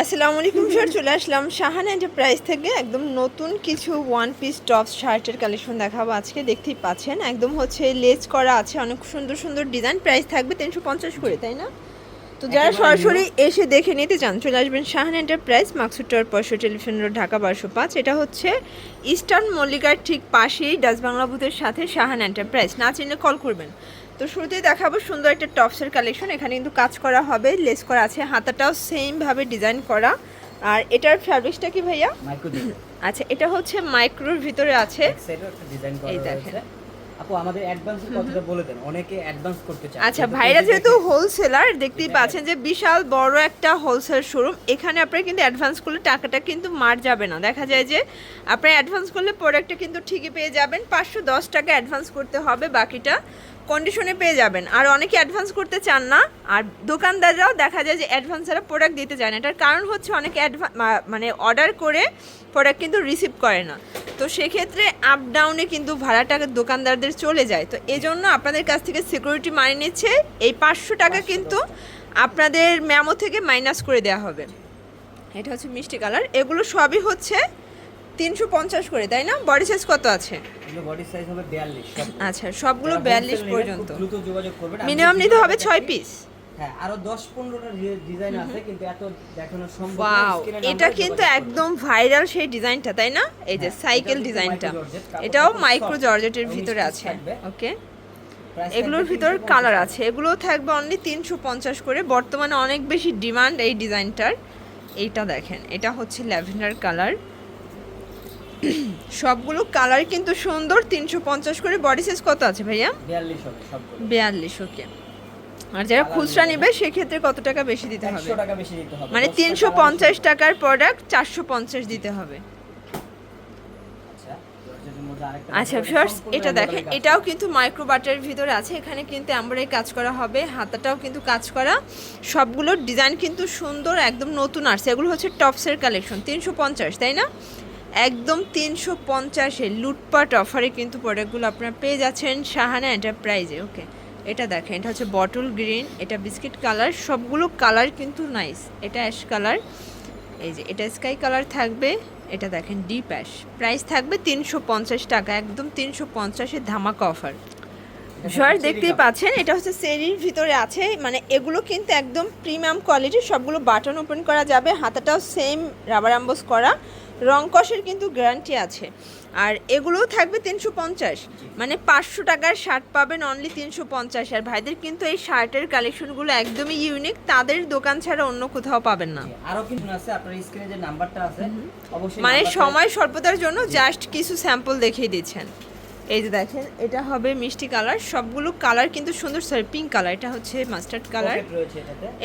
আসসালামু আলাইকুম, স্যার। চলে আসলাম শাহান এন্টারপ্রাইজ থেকে একদম নতুন কিছু ওয়ান পিস টপ শার্টের কালেকশন দেখাবো আজকে। দেখতেই পাচ্ছেন, একদম হচ্ছে লেজ করা আছে। অনেক সুন্দর সুন্দর ডিজাইন প্রাইস থাকবে তিনশো পঞ্চাশ করে, তাই না? তো যারা সরাসরি এসে দেখে নিতে চান চলে আসবেন শাহান এন্টারপ্রাইজ মাকসুদ টাওয়ার পয়সা টেলিফোন রোড ঢাকা বারোশো পাঁচ। এটা হচ্ছে ইস্টার্ন মল্লিকার ঠিক পাশেই ডাচ বাংলা বুথের সাথে শাহান এন্টারপ্রাইজ। না চিনলে কল করবেন। তো শুরুতেই দেখাবো সুন্দর একটা টপসের কালেকশন এখানে কিন্তু কাজ করা হবে লেস করা আছে হাতাটাও সেমভাবে ডিজাইন করা। আর এটার ফ্যাব্রিক্সটা কি ভাইয়া? আচ্ছা এটা হচ্ছে মাইক্রোর ভিতরে আছে। এই দেখেন। আপু আমাদের অ্যাডভান্স কতটা বলে দেন। অনেকে অ্যাডভান্স করতে চায়। আচ্ছা ভাইরা যেহেতু হোলসেলার দেখতেই পাচ্ছেন যে বিশাল বড় একটা হোলসেল শোরুম এখানে আপনার কিন্তু অ্যাডভান্স করলে টাকাটা কিন্তু মার যাবে না। দেখা যায় যে আপনার অ্যাডভান্স করলে প্রোডাক্টটা কিন্তু ঠিকই পেয়ে যাবেন। পাঁচশো দশ টাকা অ্যাডভান্স করতে হবে বাকিটা কন্ডিশনে পেয়ে যাবেন। আর অনেকে অ্যাডভান্স করতে চান না। আর দোকানদাররাও দেখা যায় যে অ্যাডভান্স ছাড়া প্রোডাক্ট দিতে চায় না। এটার কারণ হচ্ছে অনেকে অ্যাডভান্স মানে অর্ডার করে প্রোডাক্ট কিন্তু রিসিভ করে না। তো সেক্ষেত্রে আপ ডাউনে কিন্তু ভাড়া টাকা দোকানদারদের চলে যায়। তো এই জন্য আপনাদের কাছ থেকে সিকিউরিটি মানি নিচ্ছে এই পাঁচশো টাকা কিন্তু আপনাদের মেমো থেকে মাইনাস করে দেওয়া হবে। এটা হচ্ছে মিষ্টি কালার এগুলো সবই হচ্ছে তিনশো পঞ্চাশ করে তাই না? বডি সাইজ কত আছে? এগুলো বডি সাইজ হবে 42 সব আচ্ছা সবগুলো বিয়াল্লিশ পর্যন্ত। মিনিমাম নিতে হবে ছয় পিস হ্যাঁ আরও 10 15টা ডিজাইন আছে কিন্তু এত দেখানো সম্ভব না এটা কিন্তু একদম ভাইরাল সেই ডিজাইনটা তাই না? এই যে হ্যাঁ, সাইকেল ডিজাইনটা georgette, কাপড়টা এটাও মাইক্রো জর্জেটের ভিতরে আছে ওকে এগুলোর ভিতর কালার আছে এগুলো থাকবে অনলি তিনশো পঞ্চাশ করে। বর্তমানে অনেক বেশি ডিমান্ড এই ডিজাইনটার এইটা দেখেন এটা হচ্ছে ল্যাভেন্ডার কালার সবগুলো কালার কিন্তু সুন্দর তিনশো পঞ্চাশ করে। বডি সাইজ কত আছে ভাইয়া? 42 বিয়াল্লিশ ওকে আর যারা খুচরা নেবে। সেক্ষেত্রে কত টাকা বেশি দিতে হবে? 100 টাকা বেশি দিতে হবে। মানে 10টা তিনশো পঞ্চাশ টাকার প্রোডাক্ট চারশো পঞ্চাশ দিতে হবে। আচ্ছা আরেকটা আচ্ছা এটা দেখেন এটাও কিন্তু মাইক্রো বাটারের ভিতরে আছে এখানে কিন্তু এমব্রয়ডারি কাজ করা হবে হাতাটাও কিন্তু কাজ করা। সবগুলোর ডিজাইন কিন্তু সুন্দর একদম নতুন আসছে এগুলো হচ্ছে টপসের কালেকশন তিনশো পঞ্চাশ তাই না? একদম তিনশো পঞ্চাশে লুটপাট অফারে কিন্তু প্রোডাক্টগুলো আপনারা পেয়ে যাচ্ছেন সাহানা এন্টারপ্রাইজে ওকে এটা দেখেন এটা হচ্ছে বটল গ্রিন এটা বিস্কিট কালার সবগুলো কালার কিন্তু নাইস এটা অ্যাশ কালার এই যে এটা স্কাই কালার থাকবে এটা দেখেন ডিপ অ্যাশ প্রাইস থাকবে তিনশো পঞ্চাশ টাকা একদম তিনশো পঞ্চাশের ধামাকা অফার শর দেখতেই পাচ্ছেন এটা হচ্ছে সেরির ভিতরে আছে মানে এগুলো কিন্তু একদম প্রিমিয়াম কোয়ালিটির সবগুলো বাটন ওপেন করা যাবে হাতাটাও সেম রাবার অ্যাম্বোস করা রং কষের কিন্তু গ্যারান্টি আছে। আর এগুলোও থাকবে তিনশো পঞ্চাশ। মানে পাঁচশো টাকার শার্ট পাবেন অনলি তিনশো পঞ্চাশ। আর ভাইদের কিন্তু এই শার্টের কালেকশনগুলো একদমই ইউনিক তাদের দোকান ছাড়া অন্য কোথাও পাবেন না। আরও কিন্তু আছে আপনার স্ক্রিনে যে নাম্বারটা আছে মানে সময় স্বল্পতার জন্য জাস্ট কিছু স্যাম্পল দেখিয়ে দিচ্ছেন। এই যে দেখেন এটা হবে মিষ্টি কালার। সবগুলো কালার কিন্তু সুন্দর সরি পিঙ্ক কালার। এটা হচ্ছে মাস্টার্ড কালার।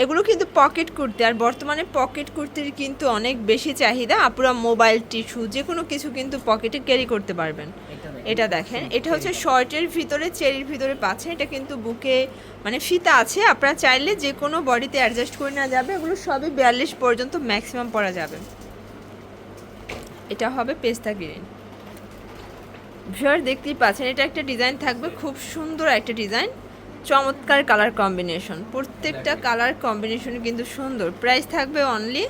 এগুলো কিন্তু পকেট কুর্তি। আর বর্তমানে পকেট কুর্তির কিন্তু অনেক বেশি চাহিদা। আপুরা মোবাইল টিস্যু যে কোনো কিছু কিন্তু পকেটে ক্যারি করতে পারবেন। এটা দেখেন। এটা দেখেন এটা হচ্ছে শর্টের ভিতরে চেরির ভিতরে পাচ্ছেন এটা কিন্তু বুকে মানে ফিতা আছে। আপনারা চাইলে যে কোনো বডিতে অ্যাডজাস্ট করে নেওয়া যাবে। এগুলো সবই বিয়াল্লিশ পর্যন্ত ম্যাক্সিমাম পরা যাবে। এটা হবে পেস্তা গ্রিন। ভিউয়ার দেখতেই পাচ্ছেন এটা একটা ডিজাইন থাকবে খুব সুন্দর একটা ডিজাইন চমৎকার কালার কম্বিনেশন প্রত্যেকটা কালার কম্বিনেশন কিন্তু সুন্দর। প্রাইস থাকবে অনলি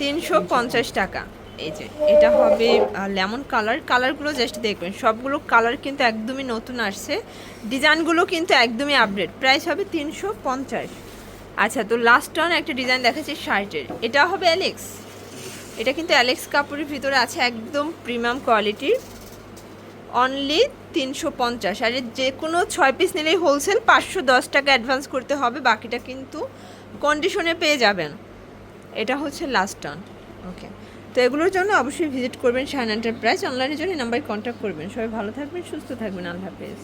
তিনশো পঞ্চাশ টাকা। এই যে এটা হবে লেমন কালার কালারগুলো জাস্ট দেখবেন সবগুলো কালার কিন্তু একদমই নতুন আসছে। ডিজাইনগুলো কিন্তু একদমই আপডেট প্রাইস হবে তিনশো পঞ্চাশ। আচ্ছা তো লাস্ট অন একটা ডিজাইন দেখাচ্ছি শার্টের। এটা হবে অ্যালেক্স এটা কিন্তু অ্যালেক্স কাপড়ের ভিতরে আছে একদম প্রিমিয়াম কোয়ালিটির অনলি তিনশো পঞ্চাশ। আর যে কোনো ছয় পিস নিলেই হোলসেল পাঁচশো দশ টাকা অ্যাডভান্স করতে হবে, বাকিটা কিন্তু কন্ডিশনে পেয়ে যাবেন। এটা হচ্ছে লাস্ট টার্ন ওকে তো এগুলোর জন্য অবশ্যই ভিজিট করবেন শাহান এন্টারপ্রাইজ অনলাইনের জন্য নাম্বারে কন্ট্যাক্ট করবেন। সবাই ভালো থাকবেন, সুস্থ থাকবেন, আল্লাহ হাফেজ।